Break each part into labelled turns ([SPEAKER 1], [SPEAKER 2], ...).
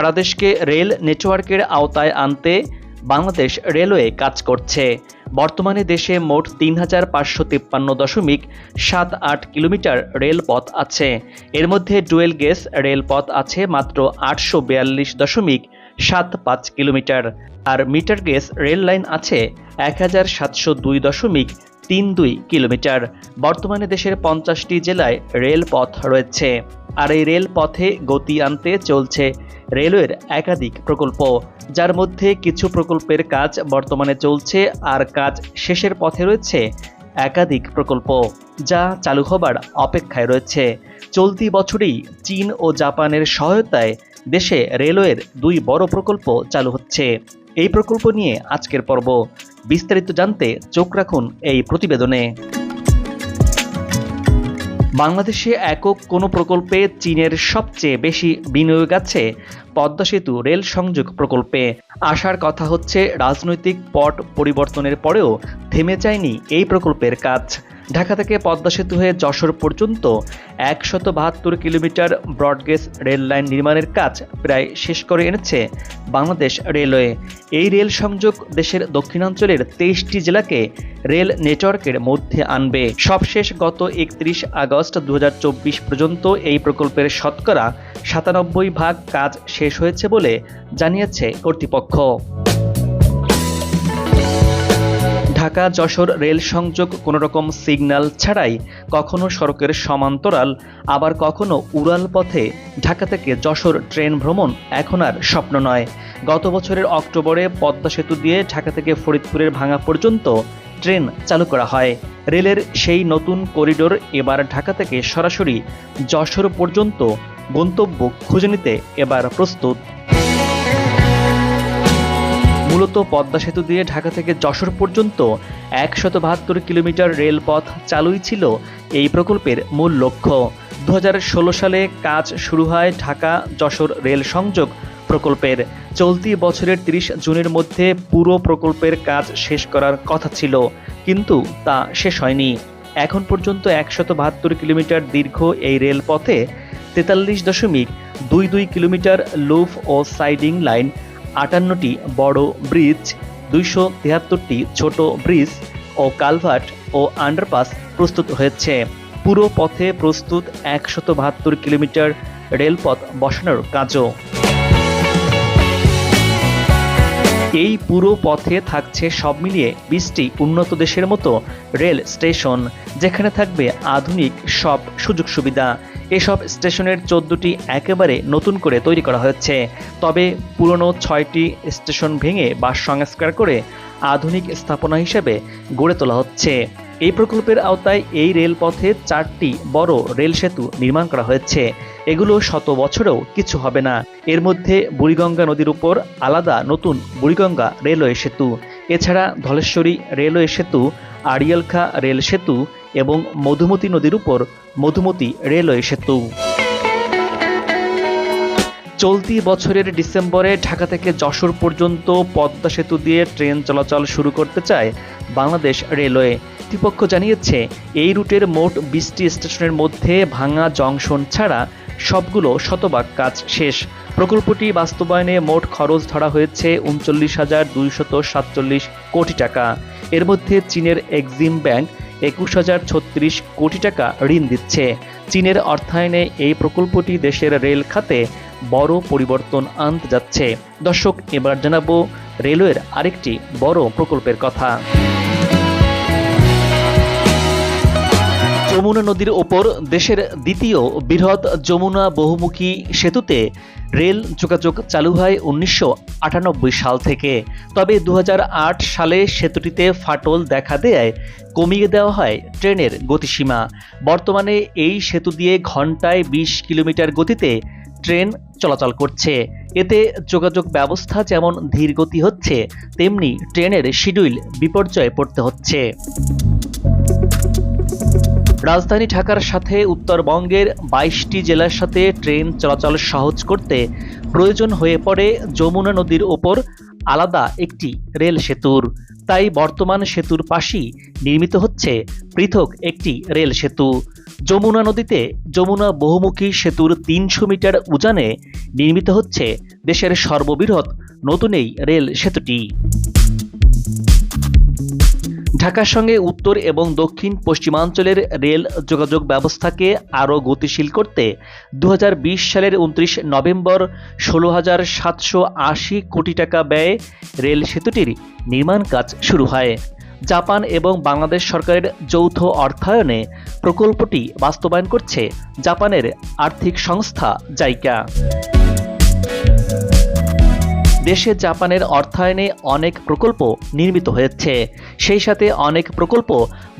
[SPEAKER 1] সারা দেশকে রেল নেটওয়ার্কের আওতায় আনতে বাংলাদেশ রেলওয়ে কাজ করছে। বর্তমানে দেশে মোট তিন হাজার পাঁচশো তিপ্পান্ন দশমিক সাত আট কিলোমিটার রেলপথ আছে। এর মধ্যে ডুয়েল গেস রেলপথ আছে মাত্র আটশো বিয়াল্লিশ দশমিক সাত পাঁচ কিলোমিটার। আর মিটার গেস রেল লাইন আছে এক হাজার সাতশো দুই দশমিক তিন দুই কিলোমিটার। বর্তমানে দেশের পঞ্চাশটি জেলায় রেলপথ রয়েছে। আর এই রেলপথে গতি আনতে চলছে রেলওয়ের একাধিক প্রকল্প, যার মধ্যে কিছু প্রকল্পের কাজ বর্তমানে চলছে আর কাজ শেষের পথে রয়েছে একাধিক প্রকল্প, যা চালু হবার অপেক্ষায় রয়েছে। চলতি বছরেই চীন ও জাপানের সহায়তায় দেশে রেলওয়ের দুই বড় প্রকল্প চালু হচ্ছে। এই প্রকল্প নিয়ে আজকের পর্ব। বিস্তারিত জানতে চোখ রাখুন এই প্রতিবেদনে। বাংলাদেশে একক কোনো প্রকল্পে চীনের সবচেয়ে বেশি বিনিয়োগ আছে পদ্মা সেতু রেল সংযোগ প্রকল্পে। আসার কথা হচ্ছে, রাজনৈতিক পট পরিবর্তনের পরেও থেমে যায়নি এই প্রকল্পের কাজ। ঢাকা থেকে পদ্মা সেতু হয়ে যশোর পর্যন্ত একশত বাহাত্তর কিলোমিটার ব্রডগেজ রেল লাইন নির্মাণের কাজ প্রায় শেষ করে এনেছে বাংলাদেশ রেলওয়ে। এই রেল সংযোগ দেশের দক্ষিণাঞ্চলের তেইশটি জেলাকে রেল নেটওয়ার্কের মধ্যে আনবে। সবশেষ গত একত্রিশ আগস্ট দু হাজার চব্বিশ পর্যন্ত এই প্রকল্পের শতকরা সাতানব্বই ভাগ কাজ শেষ হয়েছে বলে জানিয়েছে কর্তৃপক্ষ। ঢাকা যশোর রেল সংযোগ কোনো রকম সিগন্যাল ছাড়াই কখনো সড়কের সমান্তরাল, আবার কখনো উড়াল পথে ঢাকা থেকে যশোর ট্রেন ভ্রমণ এখন আর স্বপ্ন নয়। গত বছরের অক্টোবরে পদ্মা সেতু দিয়ে ঢাকা থেকে ফরিদপুরের ভাঙা পর্যন্ত ট্রেন চালু করা হয়। রেলের সেই নতুন করিডোর এবার ঢাকা থেকে সরাসরি যশোর পর্যন্ত গন্তব্য খুঁজে নিতে এবার প্রস্তুত। মূলত পদ্মা সেতু দিয়ে ঢাকা থেকে যশোর পর্যন্ত একশত বাহাত্তর কিলোমিটার রেলপথ চালুই ছিল এই প্রকল্পের মূল লক্ষ্য। দু হাজার ষোলো সালে কাজ শুরু হয় ঢাকা যশোর রেল সংযোগ প্রকল্পের। চলতি বছরের ৩০ জুনের মধ্যে পুরো প্রকল্পের কাজ শেষ করার কথা ছিল, কিন্তু তা শেষ হয়নি। এখন পর্যন্ত একশত বাহাত্তর কিলোমিটার দীর্ঘ এই রেলপথে তেতাল্লিশ দশমিক দুই দুই কিলোমিটার লুফ ও সাইডিং লাইন আটান্নটি বড় ব্রিজ, দুইশো তিয়াত্তরটি ছোট ব্রিজ ও কালভার্ট ও আন্ডারপাস প্রস্তুত হয়েছে। পুরো পথে প্রস্তুত একশত বাহাত্তর কিলোমিটার রেলপথ বসানোর কাজও। এই পুরো পথে থাকছে সব মিলিয়ে বিশটি উন্নত দেশের মতো রেল স্টেশন, যেখানে থাকবে আধুনিক সব সুযোগ সুবিধা। এসব স্টেশনের চোদ্দটি একেবারে নতুন করে তৈরি করা হয়েছে। তবে পুরনো ছয়টি স্টেশন ভেঙে বা সংস্কার করে আধুনিক স্থাপনা হিসেবে গড়ে তোলা হচ্ছে। এই প্রকল্পের আওতায় এই রেলপথে চারটি বড় রেল সেতু নির্মাণ করা হয়েছে। এগুলো শত বছরেও কিছু হবে না। এর মধ্যে বুড়িগঙ্গা নদীর উপর আলাদা নতুন বুড়িগঙ্গা রেলওয়ে সেতু। এছাড়া ধলেশ্বরী রেলওয়ে সেতু, আড়িয়ালখা রেল সেতু এবং মধুমতি নদীর উপর মধুমতি রেলওয়ে সেতু। চলতি বছরের ডিসেম্বরে ঢাকা থেকে যশোর পর্যন্ত পদ্মা সেতু দিয়ে ট্রেন চলাচল শুরু করতে চায় বাংলাদেশ রেলওয়ে। কর্তৃপক্ষ জানিয়েছে, এই রুটের মোট বিশটি স্টেশনের মধ্যে ভাঙা জংশন ছাড়া সবগুলো শতভাগ কাজ শেষ। প্রকল্পটি বাস্তবায়নে মোট খরচ ধরা হয়েছে উনচল্লিশ হাজার দুইশত সাতচল্লিশ কোটি টাকা। এর মধ্যে চীনের এক্সিম ব্যাংক একুশ হাজার ছত্রিশ কোটি টাকা ঋণ দিচ্ছে। চীনের অর্থায়নে এই প্রকল্পটি দেশের রেল খাতে বড় পরিবর্তন আনতে যাচ্ছে। দর্শক, এবার জানাব রেলওয়ের আরেকটি বড় প্রকল্পের কথা। যমুনা নদীর ওপর দেশের দ্বিতীয় বৃহৎ যমুনা বহুমুখী সেতুতে রেল যোগাযোগ চালু হয় উনিশশো আটানব্বই সাল থেকে। তবে দু হাজার আট সালে সেতুটিতে ফাটল দেখা দেয় কমিয়ে দেওয়া হয় ট্রেনের গতিসীমা। বর্তমানে এই সেতু দিয়ে ঘন্টায় ২০ কিলোমিটার গতিতে ট্রেন চলাচল করছে। এতে যোগাযোগ ব্যবস্থা যেমন ধীর গতি হচ্ছে, তেমনি ট্রেনের শিডিউল বিপর্যয়ে পড়তে হচ্ছে। রাজধানী ঢাকার সাথে উত্তরবঙ্গের বাইশটি জেলার সাথে ট্রেন চলাচল সহজ করতে প্রয়োজন হয়ে পড়ে যমুনা নদীর ওপর আলাদা একটি রেল সেতুর। তাই বর্তমান সেতুর পাশেই নির্মিত হচ্ছে পৃথক একটি রেল সেতু। যমুনা নদীতে যমুনা বহুমুখী সেতুর তিনশো মিটার উজানে নির্মিত হচ্ছে দেশের সর্ববৃহৎ নতুন এই রেল সেতুটি। ঢাকার সঙ্গে উত্তর এবং দক্ষিণ পশ্চিমাঞ্চলের রেল যোগাযোগ ব্যবস্থাকে আরও গতিশীল করতে দু হাজার বিশ সালের উনত্রিশ নভেম্বর ষোলো হাজার সাতশো আশি কোটি টাকা ব্যয়ে রেল সেতুটির নির্মাণ কাজ শুরু হয়। জাপান এবং বাংলাদেশ সরকারের যৌথ অর্থায়নে প্রকল্পটি বাস্তবায়ন করছে জাপানের আর্থিক সংস্থা জাইকা। দেশে জাপানের অর্থায়নে অনেক প্রকল্প নির্মিত হয়েছে। সেই সাথে অনেক প্রকল্প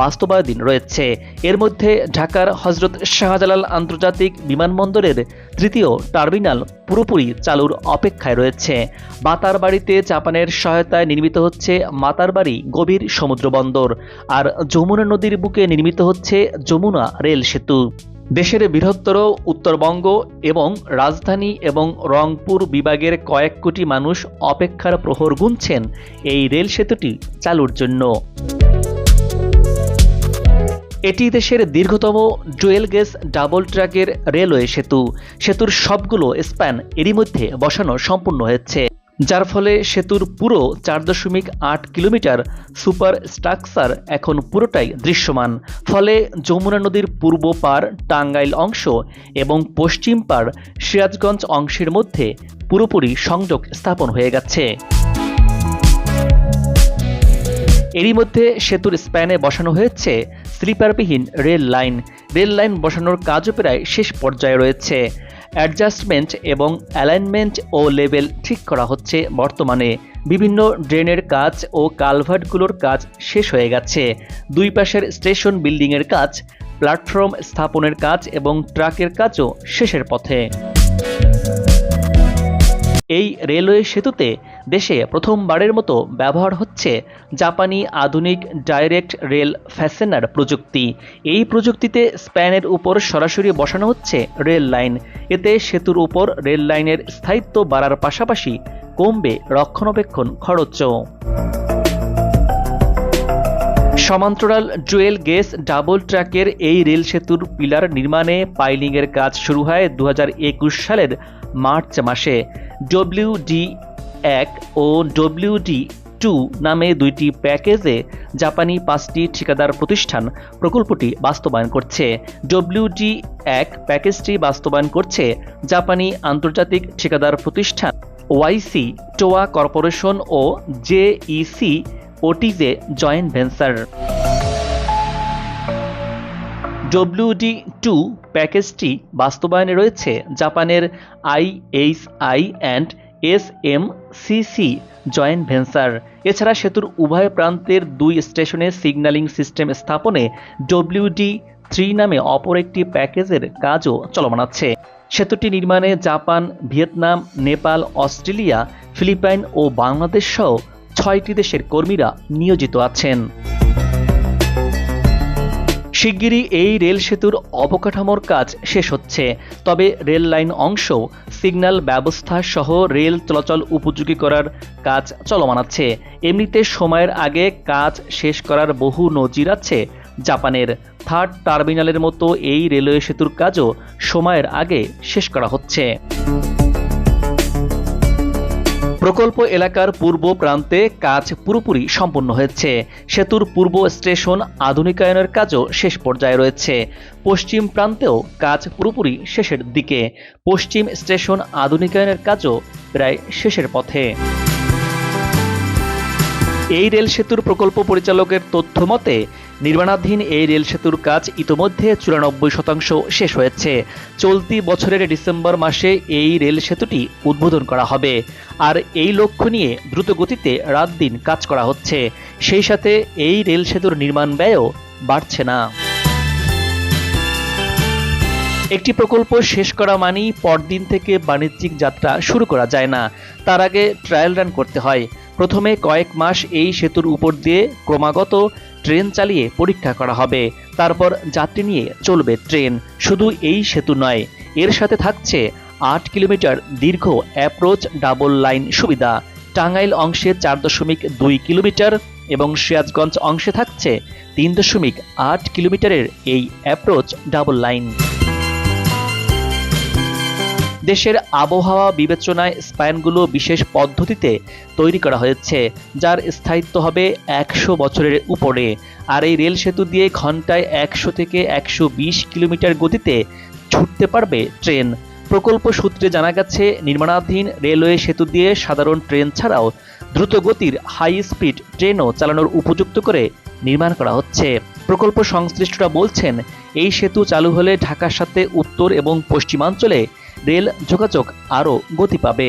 [SPEAKER 1] বাস্তবায়ন রয়েছে। এর মধ্যে ঢাকার হজরত শাহজালাল আন্তর্জাতিক বিমানবন্দরের তৃতীয় টার্মিনাল পুরোপুরি চালুর অপেক্ষায় রয়েছে। মাতারবাড়িতে জাপানের সহায়তায় নির্মিত হচ্ছে মাতারবাড়ি গভীর সমুদ্র বন্দর আর যমুনা নদীর বুকে নির্মিত হচ্ছে যমুনা রেল সেতু। দেশের বৃহত্তর উত্তরবঙ্গ এবং রাজধানী এবং রংপুর বিভাগের কয়েক কোটি মানুষ অপেক্ষার প্রহর গুনছেন এই রেল সেতুটি চালুর জন্য। এটি দেশের দীর্ঘতম ডুয়েল গেজ ডাবল ট্র্যাকের রেলওয়ে সেতু। সেতুর সবগুলো স্প্যান এরই মধ্যে বসানো সম্পূর্ণ হয়েছে। যার ফলে সেতুর পুরো চার দশমিক আট কিলোমিটার সুপার স্ট্রাকচার এখন পুরোটাই দৃশ্যমান। ফলে যমুনা নদীর পূর্ব পার, টাঙ্গাইল অংশ এবং পশ্চিম পার, সিরাজগঞ্জ অংশের মধ্যে পুরোপুরি সংযোগ স্থাপন হয়ে গেছে। এরই মধ্যে সেতুর স্প্যানে বসানো হয়েছে স্লিপারবিহীন রেল লাইন। রেল লাইন বসানোর কাজও প্রায় শেষ পর্যায়ে রয়েছে। অ্যাডজাস্টমেন্ট এবং অ্যালাইনমেন্ট ও লেভেল ঠিক করা হচ্ছে বর্তমানে। বিভিন্ন ড্রেনের কাজ ও কালভার্টগুলোর কাজ শেষ হয়ে গেছে। দুই পাশের স্টেশন বিল্ডিংয়ের কাজ, প্ল্যাটফর্ম স্থাপনের কাজ এবং ট্রাকের কাজও শেষের পথে। এই রেলওয়ে সেতুতে দেশে প্রথমবারের মতো ব্যবহার হচ্ছে জাপানি আধুনিক ডাইরেক্ট রেল ফ্যাসেনার প্রযুক্তি। এই প্রযুক্তিতে স্প্যানের উপর সরাসরি বসানো হচ্ছে রেল লাইন। এতে সেতুর উপর রেল লাইনের স্থায়িত্ব বাড়ার পাশাপাশি কমবে রক্ষণাবেক্ষণ খরচও। সমান্তরাল জুয়েল গেস ডাবল ট্র্যাকের এই রেল সেতুর পিলার নির্মাণে পাইলিংয়ের কাজ শুরু হয় দু হাজার একুশ সালের মার্চ মাসে। ডব্লিউডি এক ও ডব্লিউডি টু নামে দুইটি প্যাকেজে জাপানি পাঁচটি ঠিকাদার প্রতিষ্ঠান প্রকল্পটি বাস্তবায়ন করছে। ডব্লিউডি এক প্যাকেজটি বাস্তবায়ন করছে জাপানি আন্তর্জাতিক ঠিকাদার প্রতিষ্ঠান ওয়াইসি, টোয়া কর্পোরেশন ও JEC OTJ joint venture WD two প্যাকেজটি বাস্তবায়নে রয়েছে জাপানের IHI and S M CC joint venture এছাড়া সেতুর উভয় প্রান্তের দুই স্টেশনে সিগন্যালিং সিস্টেম স্থাপনে ডব্লিউডি থ্রি নামে অপর একটি প্যাকেজের কাজও চলমান আছে। সেতুটি নির্মাণে Japan, Vietnam, Nepal, Australia, Philippine ও বাংলাদেশ সহ ছয়টি দেশের কর্মীরা নিয়োজিত আছেন। শিগগিরই এই রেল সেতুর অবকাঠামোর কাজ শেষ হচ্ছে। তবে রেল লাইন অংশ সিগন্যাল ব্যবস্থা সহ রেল চলাচল উপযোগী করার কাজ চলমান আছে। এমনিতে সময়ের আগে কাজ শেষ করার বহু নজির আছে জাপানের। থার্ড টার্মিনালের মতো এই রেলওয়ে সেতুর কাজও সময়ের আগে শেষ করা হচ্ছে। প্রকল্প এলাকার পূর্ব প্রান্তে কাজ পুরোপুরি সম্পন্ন হয়েছে। সেতুর পূর্ব স্টেশন আধুনিকায়নের কাজও শেষ পর্যায়ে রয়েছে। পশ্চিম প্রান্তেও কাজ পুরোপুরি শেষের দিকে। পশ্চিম স্টেশন আধুনিকায়নের কাজও প্রায় শেষের পথে। এই রেল সেতুর প্রকল্প পরিচালকের তথ্য মতে নির্মাণাধীন এই রেল সেতুর কাজ ইতোমধ্যে চুরানব্বই শতাংশ শেষ হয়েছে। চলতি বছরের ডিসেম্বর মাসে এই রেল সেতুটি উদ্বোধন করা হবে। আর এই লক্ষ্য নিয়ে দ্রুত গতিতে রাত দিন কাজ করা হচ্ছে। সেই সাথে এই রেল সেতুর নির্মাণ ব্যয়ও বাড়ছে না। একটি প্রকল্প শেষ করা মানেই পরদিন থেকে বাণিজ্যিক যাত্রা শুরু করা যায় না। তার আগে ট্রায়াল রান করতে হয়। প্রথমে কয়েক মাস এই সেতুর উপর দিয়ে ক্রমাগত ট্রেন চালিয়ে পরীক্ষা করা হবে। তারপর যাত্রী নিয়ে চলবে ট্রেন। শুধু এই সেতু নয়, এর সাথে থাকছে আট কিলোমিটার দীর্ঘ অ্যাপ্রোচ ডাবল লাইন সুবিধা। টাঙ্গাইল অংশে চার দশমিক দুই কিলোমিটার এবং সিরাজগঞ্জ অংশে থাকছে তিন দশমিক আট কিলোমিটারের এই অ্যাপ্রোচ ডাবল লাইন দেশের আবহাওয়া বিবেচনায় স্প্যানগুলো বিশেষ পদ্ধতিতে তৈরি করা হয়েছে, যার স্থায়িত্ব হবে একশো বছরের উপরে। আর এই রেল সেতু দিয়ে ঘন্টায় একশো থেকে একশো বিশ কিলোমিটার গতিতে ছুটতে পারবে ট্রেন। প্রকল্প সূত্রে জানা গেছে, নির্মাণাধীন রেলওয়ে সেতু দিয়ে সাধারণ ট্রেন ছাড়াও দ্রুতগতির হাই স্পিড ট্রেনও চালানোর উপযুক্ত করে নির্মাণ করা হচ্ছে। প্রকল্প সংশ্লিষ্টরা বলছেন, এই সেতু চালু হলে ঢাকার সাথে উত্তর এবং পশ্চিমাঞ্চলে রেল যোগাযোগ আরও গতি পাবে।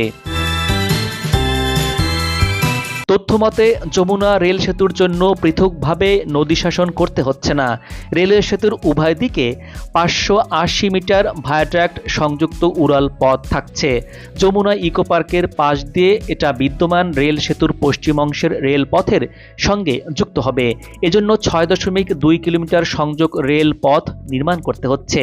[SPEAKER 1] তথ্যমতে যমুনা রেল সেতুর জন্য পৃথকভাবে নদী শাসন করতে হচ্ছে না। রেলওয়ে সেতুর উভয় দিকে পাঁচশো আশি মিটার ভায়াট্রাক্ট সংযুক্ত উড়াল পথ থাকছে। যমুনা ইকো পার্কের পাশ দিয়ে এটা বিদ্যমান রেল সেতুর পশ্চিম অংশের রেলপথের সঙ্গে যুক্ত হবে। এজন্য ছয় দশমিক দুই কিলোমিটার সংযোগ রেল পথ নির্মাণ করতে হচ্ছে।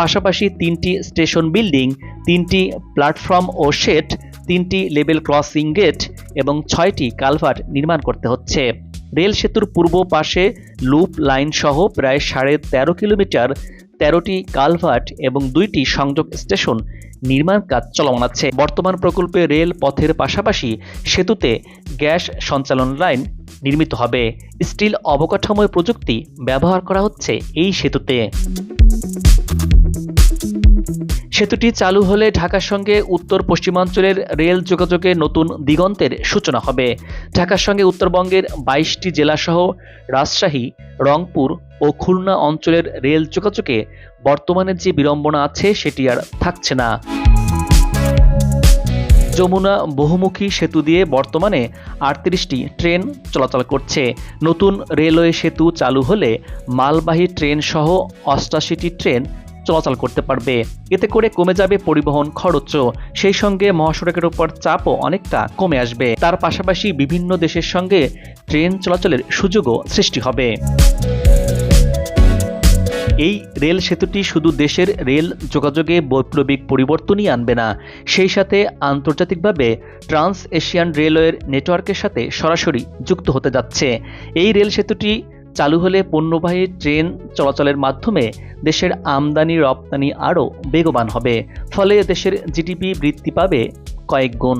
[SPEAKER 1] পাশাপাশি তিনটি স্টেশন বিল্ডিং, তিনটি প্ল্যাটফর্ম ও শেড তিনটি লেভেল ক্রসিং গেট এবং ছয়টি কালভার্ট নির্মাণ করতে হচ্ছে। রেল সেতুর পূর্ব পাশে লুপ লাইন সহ প্রায় সাড়ে তেরো কিলোমিটার তেরোটি কালভার্ট এবং দুইটি সংযোগ স্টেশন নির্মাণ কাজ চলমান আছে। বর্তমান প্রকল্পে রেল পথের পাশাপাশি সেতুতে গ্যাস সঞ্চালন লাইন নির্মিত হবে। স্টিল অবকাঠামোয় প্রযুক্তি ব্যবহার করা হচ্ছে এই সেতুতে। সেতুটি চালু হলে ঢাকার সঙ্গে উত্তর পশ্চিমাঞ্চলের রেল যোগাযোগে নতুন দিগন্তের সূচনা হবে। ঢাকার সঙ্গে উত্তরবঙ্গের বাইশটি জেলাসহ রাজশাহী, রংপুর ও খুলনা অঞ্চলের রেল যোগাযোগে বর্তমানে যে বিড়ম্বনা আছে সেটি আর থাকছে না। যমুনা বহুমুখী সেতু দিয়ে বর্তমানে আটত্রিশটি ট্রেন চলাচল করছে। নতুন রেলওয়ে সেতু চালু হলে মালবাহী ট্রেন সহ অষ্টাশিটি ট্রেন চলাচল করতে পারবে। এতে করে কমে যাবে পরিবহন খরচও। সেই সঙ্গে মহাসড়কের উপর চাপও অনেকটা কমে আসবে। তার পাশাপাশি বিভিন্ন দেশের সঙ্গে ট্রেন চলাচলের সুযোগও সৃষ্টি হবে। এই রেল সেতুটি শুধু দেশের রেল যোগাযোগে বৈপ্লবিক পরিবর্তনই আনবে না, সেই সাথে আন্তর্জাতিকভাবে ট্রান্স এশিয়ান রেলওয়ের নেটওয়ার্কের সাথে সরাসরি যুক্ত হতে যাচ্ছে। এই রেল সেতুটি চালু হলে পণ্যবাহী ট্রেন চলাচলের মাধ্যমে দেশের আমদানি, রপ্তানি আরও বেগবান হবে। ফলে দেশের জিডিপি বৃদ্ধি পাবে কয়েক গুণ।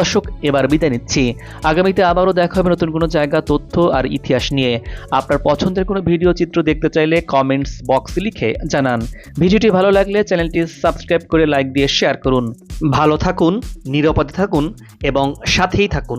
[SPEAKER 1] দর্শক, এবার বিদায় নিচ্ছি। আগামীতে আবারও দেখা হবে নতুন কোনো জায়গা, তথ্য আর ইতিহাস নিয়ে। আপনার পছন্দের কোনো ভিডিও চিত্র দেখতে চাইলে কমেন্টস বক্সে লিখে জানান। ভিডিওটি ভালো লাগলে চ্যানেলটি সাবস্ক্রাইব করে লাইক দিয়ে শেয়ার করুন। ভালো থাকুন, নিরাপদে থাকুন এবং সাথেই থাকুন।